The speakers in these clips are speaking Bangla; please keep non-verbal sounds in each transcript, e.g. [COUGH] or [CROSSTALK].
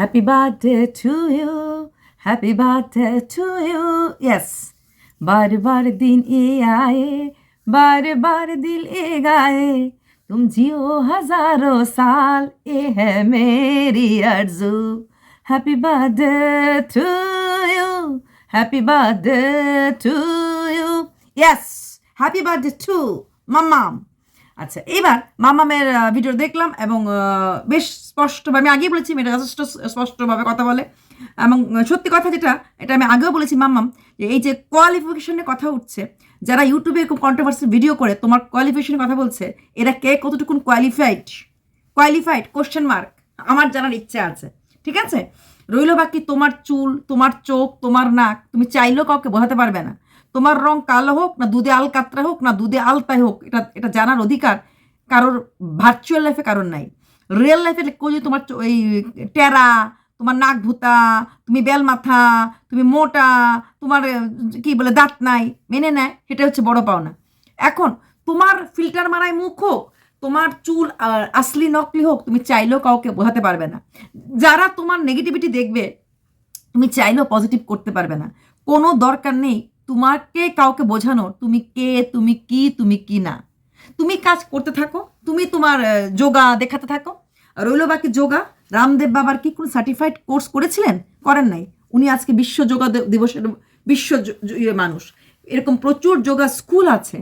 Happy birthday to you. Happy birthday to you. Yes. Bar bar din e bar bar dil e gaaye. Tum jiyo saal, e hai meri arzu. Happy birthday to you. Happy birthday to you. Yes. Happy birthday to my mom. আচ্ছা এবার মামামের ভিডিও দেখলাম এবং বেশ স্পষ্টভাবে, আমি আগেই বলেছি, মেয়েটা যথেষ্ট স্পষ্টভাবে কথা বলে। এবং সত্যি কথা যেটা, এটা আমি আগেও বলেছি মাম্মাম, যে এই যে কোয়ালিফিকেশনের কথা উঠছে, যারা ইউটিউবে এরকম কন্ট্রোভার্সি ভিডিও করে, তোমার কোয়ালিফিকেশনের কথা বলছে, এরা কে কতটুকুন কোয়ালিফাইড কোয়ালিফাইড কোশ্চেন মার্ক আমার জানার ইচ্ছে আছে। ঠিক আছে? রইল বাকি তোমার চুল, তোমার চোখ, তোমার নাক, তুমি চাইলেও কাউকে বোঝাতে পারবে না। তোমার রং কালো হোক, না দুধে আল কাতরা হোক, না দুধে আলতায় হোক, এটা এটা জানার অধিকার কারোর ভার্চুয়াল লাইফে কারোর নাই। রিয়েল লাইফে কেউ যদি তোমার ওই টেরা, তোমার নাক ভুতা তুমি বেল মাথা, তুমি মোটা, তোমার কি বলে, দাঁত নাই, মেনে নেয় সেটা হচ্ছে বড় পাওনা। এখন তোমার ফিল্টার মারাই মুখ হোক, তোমার চুল আসলি নকলি হোক, তুমি চাইলেও কাউকে বোঝাতে পারবে না। যারা তোমার নেগেটিভিটি দেখবে, তুমি চাইলেও পজিটিভ করতে পারবে না। কোনো দরকার নেই তোমাকে কাউকে বোঝানো, তুমি কে, তুমি কি তুমি কি না। তুমি কাজ করতে থাকো, তুমি তোমার যোগা দেখাতে থাকো। রইল বাকি যোগা, রামদেব বাবার কি কোনো সার্টিফাইড কোর্স করেছিলেন? করেন নাই। উনি আজকে বিশ্ব যোগা দিবসের বিশ্ব ইয়ে মানুষ। এরকম প্রচুর যোগা স্কুল আছে,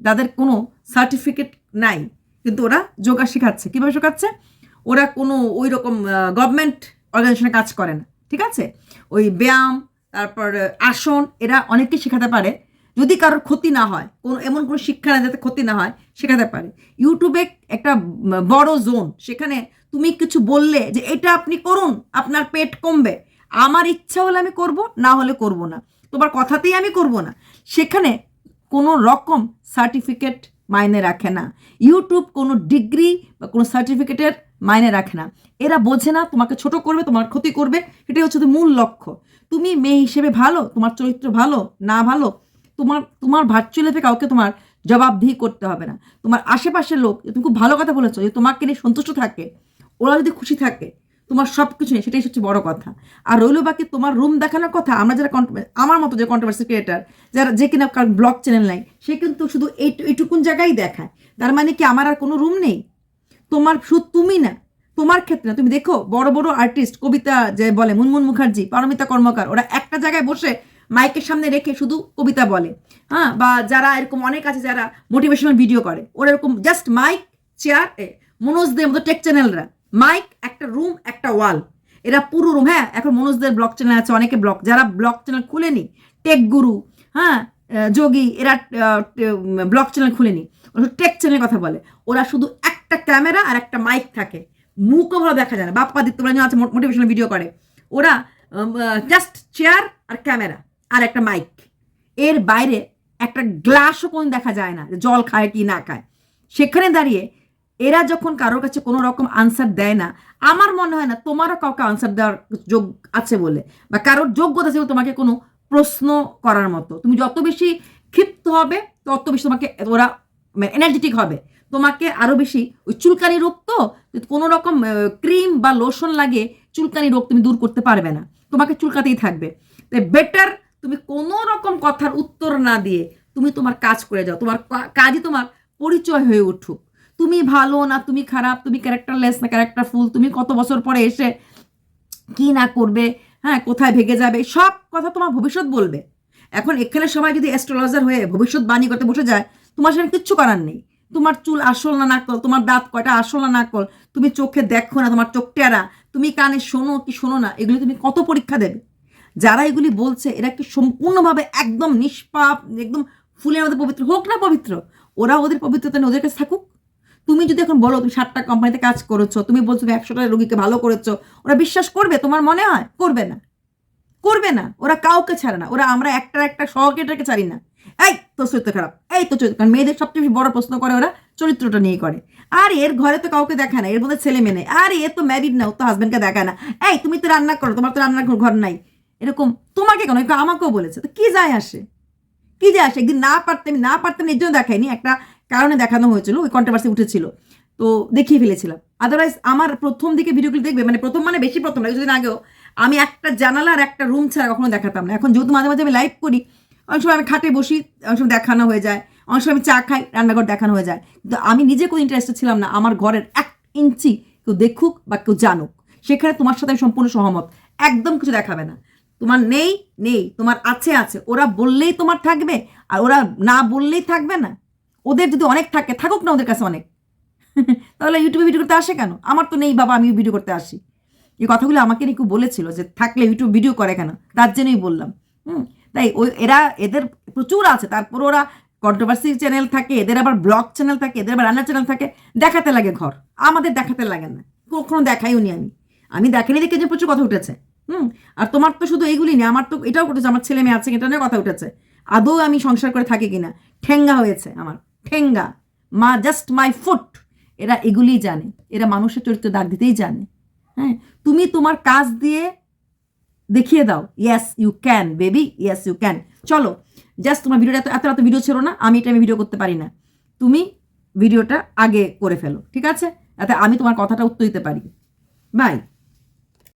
যাদের কোনো সার্টিফিকেট নাই। কিন্তু ওরা যোগা শেখাচ্ছে। কীভাবে শেখাচ্ছে? ওরা কোনো ওই রকম গভর্নমেন্ট অর্গানাইজেশনে কাজ করে না। ঠিক আছে? ওই ব্যায়াম তারপর আসন, এরা অনেককে শেখাতে পারে। যদি কারোর ক্ষতি না হয়, কোনো, এমন কোনো শিক্ষা না যাতে ক্ষতি না হয়, শেখাতে পারে। ইউটিউবে একটা বড় জোন, সেখানে তুমি কিছু বললে যে, এটা আপনি করুন, আপনার পেট কমবে। আমার ইচ্ছা হলে আমি করব, না হলে করব না। তোমার কথাতেই আমি করব না। সেখানে কোনো রকম সার্টিফিকেট মাইনে রাখে না। ইউটিউব কোনো ডিগ্রি বা কোনো সার্টিফিকেটের মাইনে রাখে না। এরা বোঝে না তোমাকে ছোট করবে, তোমার ক্ষতি করবে, এটাই হচ্ছে মূল লক্ষ্য। তুমি মেয়ে হিসেবে ভালো, তোমার চরিত্র ভালো, না ভালো, তোমার তোমার ভার্চুয়াল লাইফে কাউকে তোমার জবাবদিহি করতে হবে না। তোমার আশেপাশের লোক, তুমি খুব ভালো কথা বলেছ যে তোমাকে নিয়ে সন্তুষ্ট থাকে, ওরা যদি খুশি থাকে, তোমার সব কিছু নেই সেটাই হচ্ছে বড় কথা। আর রইল বাকি তোমার রুম দেখানোর কথা, আমরা যারা আমার মতো যে কন্ট্রোভার্সি ক্রিয়েটার যারা যে কিনা ব্লগ চ্যানেল নাই, সে কিন্তু শুধু এই, এইটুকুন জায়গায় দেখায়। তার মানে কি আমার আর কোনো রুম নেই? তোমার শুধু তুমি না তোমার ক্ষেত্রে না, তুমি দেখো বড় বড় আর্টিস্ট কবিতা যে বলে মুনমুন মুখার্জি পারমিতা কর্মকার ওরা একটা জায়গায় বসে মাইকের সামনে রেখে শুধু কবিতা বলে হ্যাঁ? বা যারা এরকম অনেক আছে যারা মোটিভেশনাল ভিডিও করে ওরা এরকম জাস্ট মাইক চেয়ার মনোজদের মতো টেক চ্যানেলরা মাইক একটা রুম একটা ওয়াল এরা পুরো রুম হ্যাঁ? এখন মনোজদের ব্লক চ্যানেল আছে অনেকে ব্লক যারা ব্লক চ্যানেল খুলেনি টেক গুরু হ্যাঁ? যোগী এরা ব্লক চ্যানেল খুলেনি ওরা টেক চ্যানেলের কথা বলে ওরা শুধু একটা ক্যামেরা আর একটা মাইক থাকে। মুখও ভালো দেখা যায় না। বাপ্পা দিত্যরঞ্জন আছে মোটিভেশনাল ভিডিও করে। ওরা জাস্ট চেয়ার আর ক্যামেরা আর একটা মাইক এর বাইরে একটা গ্লাসও কোন দেখা যায় না জল খায় কি না খায়। সেখানে দাঁড়িয়ে এরা যখন কারোর কাছে কোনো রকম আনসার দেয় না, আমার মনে হয় না তোমারও কাউকে আনসার দেওয়ার যোগ আছে বলে বা কারোর যোগ্যতা আছে তোমাকে কোনো প্রশ্ন করার মতো। তুমি যত বেশি ক্ষিপ্ত হবে, তত বেশি তোমাকে ওরা এনার্জেটিক হবে। তোমাকে আরও বেশি ওই চুলকানি রোগ তো কোনো রকম ক্রিম বা লোশন লাগে, চুলকানি রোগ তুমি দূর করতে পারবে না। তোমাকে চুলকাতেই থাকবে। তাই বেটার তুমি কোনো রকম কথার উত্তর না দিয়ে তুমি তোমার কাজ করে যাও। তোমার কাজই তোমার পরিচয় হয়ে উঠুক। তুমি ভালো না, তুমি খারাপ, তুমি ক্যারেক্টারলেস না ক্যারেক্টার ফুল তুমি কত বছর পরে এসে কি না করবে হ্যাঁ কোথায় ভেগে যাবে, সব কথা তোমার ভবিষ্যৎ বলবে। এখন এখানে সবাই যদি অ্যাস্ট্রোলজার হয়ে ভবিষ্যৎ বাণী করতে বসে যায়, তোমার সেখানে কিচ্ছু করার নেই। তোমার চুল আসল না নাকল তোমার দাঁত কয়টা আসল না নাকল তুমি চোখে দেখো না, তোমার চোখ টেরা। তুমি কানে শোনো কি শোনো না, এগুলি তুমি কত পরীক্ষা দেবে? যারা এগুলি বলছে, এরা কি সম্পূর্ণভাবে একদম নিষ্পাপ, একদম ফুলের মধ্যে পবিত্র? হোক না পবিত্র, ওরা ওদের পবিত্রতা নিয়ে ওদের কাছে থাকুক। তুমি যদি এখন বলো, তুমি সাতটা কোম্পানিতে কাজ করেছ, তুমি বলছো তুমি একশোটা রোগীকে ভালো করেছ, ওরা বিশ্বাস করবে? তোমার মনে হয়? করবে না। করবে না। ওরা কাউকে ছাড়ে না। ওরা আমরা একটা একটা সহকেটাকে ছাড়ি না। এই তো চরিত্র খারাপ। এই তো চরিত্র, কারণ মেয়েদের সবচেয়ে বেশি বড় প্রশ্ন করে ওরা চরিত্রটা নিয়ে করে। আর এর ঘরে তো কাউকে দেখায় না, এর মধ্যে ছেলে মেয়ে নেই। আর এ তো ম্যারিড না তো হাজব্যান্ডকে দেখায় না। এই, তুমি তো রান্না করো, তোমার তো রান্নার ঘর নাই। এরকম তোমাকে কেন? আমাকেও বলেছে। তো কি যায় আসে? কি যায় আসে? একদিন না পারতাম না পারতাম এর জন্য দেখায়নি একটা কারণে দেখানো হয়েছিল, ওই কন্ট্রোভার্সি উঠেছিল। তো দেখিয়ে ফেলেছিলাম। আদারওয়াইজ আমার প্রথম দিকে ভিডিওগুলো দেখবে মানে প্রথম মানে বেশি প্রথম না, কিছুদিন আগেও আমি একটা জানালা আর একটা রুম ছাড়া কখনো দেখাতাম না। এখন যেহেতু মাঝে মাঝে আমি লাইভ করি অনেক সময় আমি খাটে বসি, অনেক সময় দেখানো হয়ে যায়। অনেক সময় আমি চা খাই, রান্নাঘর দেখানো হয়ে যায়। কিন্তু আমি নিজে কোনো ইন্টারেস্টেড ছিলাম না। আমার ঘরের এক ইঞ্চি কেউ দেখুক বা কেউ জানুক। সেখানে তোমার সাথে আমি সম্পূর্ণ সহমত। একদম কিছু দেখাবে না। তোমার নেই নেই। তোমার আছে আছে। ওরা বললেই তোমার থাকবে আর ওরা না বললেই থাকবে না। ওদের যদি অনেক থাকে, থাকুক না ওদের কাছে অনেক। [LAUGHS] তাহলে ইউটিউবে ভিডিও করতে আসে কেন? আমার তো নেই, বাবা আমি ভিডিও করতে আসি। এই কথাগুলো আমাকে নিয়ে কেউ বলেছিল যে থাকলে ইউটিউব ভিডিও করে কেন? তার জন্যই বললাম। হুম। তাই ওই এরা এদের প্রচুর আছে। তারপর ওরা কন্ট্রোভার্সি চ্যানেল থাকে, এদের আবার ব্লগ চ্যানেল থাকে, এদের আবার রান্নার চ্যানেল থাকে। দেখাতে লাগে ঘর। আমাদের দেখাতে লাগে না। কখনো দেখাইও নি আমি। আমি দেখিনি দেখে যে প্রচুর কথা উঠেছে। হুম? আর তোমার তো শুধু এইগুলি নেই, আমার তো এটাও উঠেছে আমার ছেলে মেয়ে আছে, এটা নিয়ে কথা উঠেছে। আদৌ আমি সংসার করে থাকি কিনা? ঠেঙ্গা হয়েছে আমার। ঠেঙ্গা। মা জাস্ট মাই ফুট এরা এগুলিই জানে। এরা মানুষের চরিত্র দাগ দিতেই জানে। হ্যাঁ? তুমি তোমার কাজ দিয়ে দেখিয়ে দাও। Yes you can baby yes you can চলো জাস্ট তোমার ভিডিওটা এত এত এত ভিডিও ছিল না, আমি এটা আমি ভিডিও করতে পারি না। তুমি ভিডিওটা আগে করে ফেলো, ঠিক আছে? যাতে আমি তোমার কথাটা উত্তর দিতে পারি। বাই